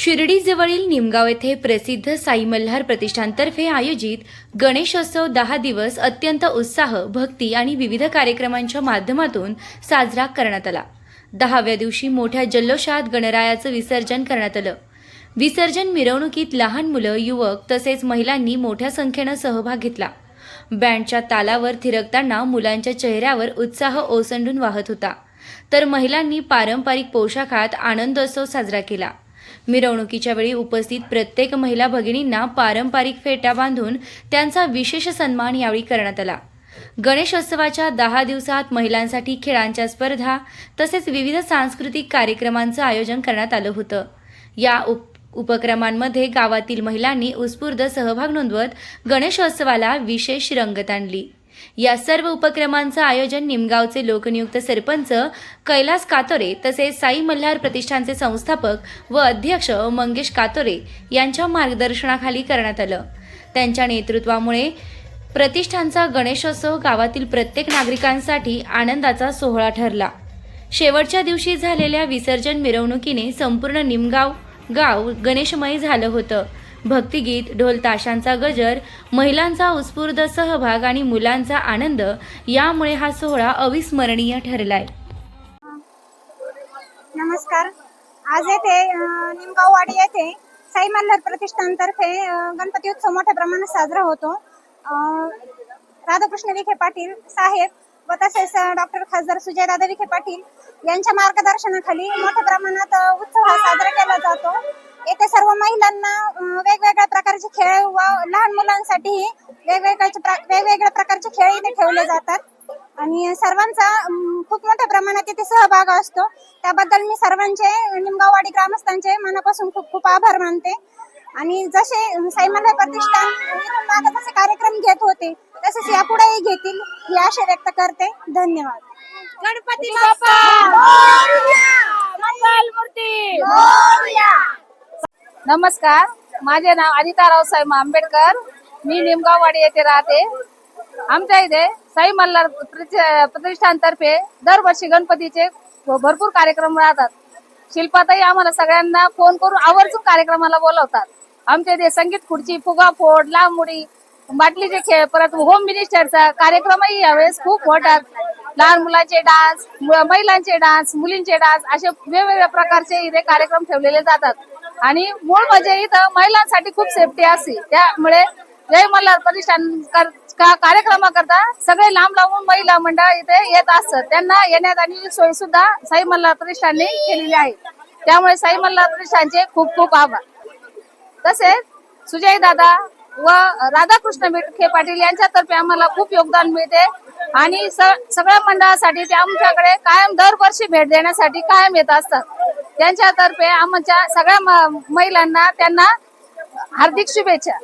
शिर्डीजवळील निमगाव येथे प्रसिद्ध साई मल्हार प्रतिष्ठानतर्फे आयोजित गणेशोत्सव दहा दिवस अत्यंत उत्साह भक्ती आणि विविध कार्यक्रमांच्या माध्यमातून साजरा करण्यात आला. दहाव्या दिवशी मोठ्या जल्लोषात गणरायाचं विसर्जन करण्यात आलं. विसर्जन मिरवणुकीत लहान मुलं युवक तसेच महिलांनी मोठ्या संख्येनं सहभाग घेतला. बँडच्या तालावर थिरकताना मुलांच्या चेहऱ्यावर उत्साह ओसंडून वाहत होता. तर महिलांनी पारंपरिक पोशाखात आनंदोत्सव साजरा केला. मिरवणुकीच्या वेळी उपस्थित प्रत्येक महिला भगिनींना पारंपरिक फेट्या बांधून त्यांचा विशेष सन्मान यावेळी करण्यात आला. गणेशोत्सवाच्या दहा दिवसात महिलांसाठी खेळांच्या स्पर्धा तसेच विविध सांस्कृतिक कार्यक्रमांचं आयोजन करण्यात आलं होतं. या उप उपक्रमांमध्ये गावातील महिलांनी उत्स्फूर्त सहभाग नोंदवत गणेशोत्सवाला विशेष रंगत आणली. या सर्व उपक्रमांचं आयोजन निमगावचे लोकनियुक्त सरपंच कैलास कातोरे तसेच साई मल्हार प्रतिष्ठानचे संस्थापक व अध्यक्ष मंगेश कातोरे यांच्या मार्गदर्शनाखाली करण्यात आलं. त्यांच्या नेतृत्वामुळे प्रतिष्ठानचा गणेशोत्सव गावातील प्रत्येक नागरिकांसाठी आनंदाचा सोहळा ठरला. शेवटच्या दिवशी झालेल्या विसर्जन मिरवणुकीने संपूर्ण निमगाव गाव गणेशमय झालं होतं. भक्तिगीत ढोल ताशांचा गजर महिलांचा उत्स्फूर्त सहभाग आणि मुलांचा आनंद यामुळे हा सोहळा अविस्मरणीय ठरलाय. नमस्कार. आज येथे निमगाववाडी येथे साई मल्हार प्रतिष्ठानतर्फे गणपती उत्सव मोठ्या प्रमाणात साजरा होतो. राधाकृष्ण विखे पाटील साहेब व तसेच डॉक्टर खासदार सुजयदादा विखे पाटील यांच्या मार्गदर्शनाखाली मोठ्या प्रमाणात उत्सव हा साजरा केला जातो. येथे सर्व महिलांना वेगवेगळ्या प्रकारचे खेळ व लहान मुलांसाठीही वेगवेगळ्या वेगवेगळ्या प्रकारचे खेळ इथे ठेवले जातात. आणि सर्वांचा खूप मोठ्या प्रमाणात इथे सहभाग असतो. त्याबद्दल मी सर्वांचे निमगाववाडी ग्रामस्थांचे मनापासून खूप खूप आभार मानते. आणि जसे साईमल्हार प्रतिष्ठान जसे कार्यक्रम घेत होते तसेच यापुढेही घेतील ही आशा व्यक्त करते. धन्यवाद. गणपती नमस्कार! माझे नाव अनिता रावसाहेब आंबेडकर. मी निमगाववाडी येथे राहते. आमच्या इथे साई मल्हार प्रतिष्ठानतर्फे दरवर्षी गणपतीचे भरपूर कार्यक्रम राहतात. शिल्पाताई आम्हाला सगळ्यांना फोन करून आवर्जून कार्यक्रमाला बोलवतात. आमच्या इथे संगीत खुर्ची फुगा फोड लांबुडी बाटलीचे खेळ परत होम मिनिस्टरचा कार्यक्रमही यावेळेस खूप मोठा लहान मुलांचे डान्स महिलांचे डान्स मुलींचे डान्स असे वेगवेगळ्या प्रकारचे इथे कार्यक्रम ठेवलेले जातात. आणि मूळ म्हणजे इथं महिलांसाठी खूप सेफ्टी असते त्यामुळे जय मल्हार प्रतिष्ठान कर- का- कार्यक्रमाकरता सगळे लांब लांबून महिला मंडळ इथे येत असतात. त्यांना येण्यात आणि सोय सुद्धा साई मल्हार प्रतिष्ठानने केलेली आहे. त्यामुळे साई मल्हार प्रतिष्ठानचे खूप खूप आभार. तसेच सुजय दादा व राधाकृष्ण विखे पाटील यांच्यातर्फे आम्हाला खूप योगदान मिळते. आणि सगळ्या मंडळासाठी ते आमच्याकडे कायम दरवर्षी भेट देण्यासाठी कायम येत असतात. त्यांच्यातर्फे आमच्या सगळ्या म- महिलांना त्यांना हार्दिक शुभेच्छा.